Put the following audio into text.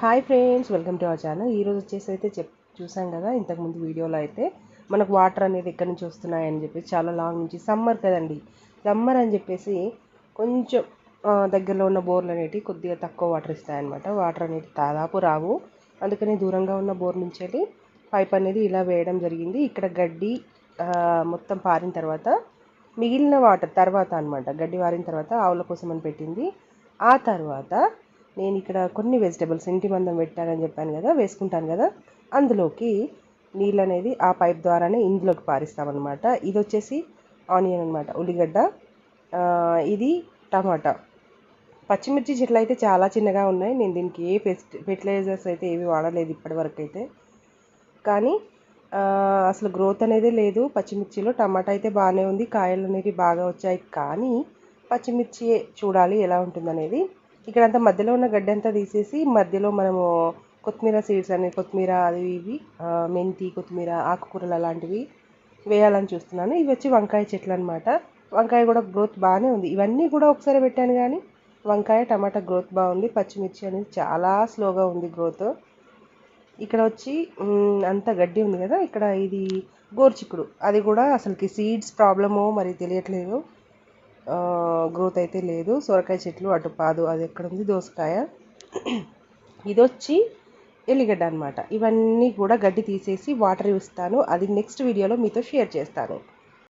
Hi friends welcome to our channel ఈరోజు వచ్చేసి అయితే చెప్ చూసాం కదా ఇంతకుముందు వీడియోలో అయితే మనకు వాటర్ అనేది ఎక్కడి నుంచి వస్తున్నాయని చెప్పేసి చాలా లాంగ్ నుంచి సమ్మర్ కదండి. సమ్మర్ అని చెప్పేసి కొంచెం దగ్గరలో ఉన్న బోర్లు అనేటివి కొద్దిగా తక్కువ వాటర్ ఇస్తాయన్నమాట. వాటర్ అనేది దాదాపు రావు. అందుకని దూరంగా ఉన్న బోర్ నుంచి వెళ్ళి పైప్ అనేది ఇలా వేయడం జరిగింది. ఇక్కడ గడ్డి మొత్తం పారిన తర్వాత మిగిలిన వాటర్ తర్వాత అనమాట గడ్డి వారిన తర్వాత ఆవుల కోసం అని పెట్టింది. ఆ తర్వాత నేను ఇక్కడ కొన్ని వెజిటబుల్స్ ఇంటి మందం పెట్టానని చెప్పాను కదా వేసుకుంటాను కదా అందులోకి నీళ్ళు అనేది ఆ పైప్ ద్వారానే ఇందులోకి పారిస్తామన్నమాట. ఇది వచ్చేసి ఆనియన్ అనమాట ఉల్లిగడ్డ ఇది టమాటా. పచ్చిమిర్చి చెట్లు అయితే చాలా చిన్నగా ఉన్నాయి నేను దీనికి ఏ ఫెస్ట్ ఫెర్టిలైజర్స్ అయితే ఏవి వాడలేదు ఇప్పటివరకు అయితే కానీ అసలు గ్రోత్ అనేది లేదు పచ్చిమిర్చిలో టమాటా అయితే బాగానే ఉంది కాయలు అనేవి బాగా వచ్చాయి కానీ పచ్చిమిర్చి చూడాలి ఎలా ఉంటుందనేది. ఇక్కడ అంతా మధ్యలో ఉన్న గడ్డి అంతా తీసేసి మధ్యలో మనము కొత్తిమీర సీడ్స్ అనేవి కొత్తిమీర అది ఇవి మెంతి కొత్తిమీర ఆకుకూరలు అలాంటివి వేయాలని చూస్తున్నాను. ఇవి వచ్చి వంకాయ చెట్లు అనమాట వంకాయ కూడా గ్రోత్ బాగానే ఉంది. ఇవన్నీ కూడా ఒకసారి పెట్టాను కానీ వంకాయ టమాటా గ్రోత్ బాగుంది. పచ్చిమిర్చి అనేది చాలా స్లోగా ఉంది గ్రోత్. ఇక్కడ వచ్చి అంత గడ్డి ఉంది కదా ఇక్కడ ఇది గోర్చిక్కుడు. అది కూడా అసలుకి సీడ్స్ ప్రాబ్లమో మరి తెలియట్లేదు. గ్రోత్ అయితే లేదు. సొరకాయ చెట్లు అటు పాదు అది ఎక్కడ ఉంది దోసకాయ. ఇదొచ్చి ఎల్లిగడ్డ అనమాట ఇవన్నీ కూడా గడ్డి తీసేసి వాటర్ ఇస్తాను. అది నెక్స్ట్ వీడియోలో మీతో షేర్ చేస్తాను.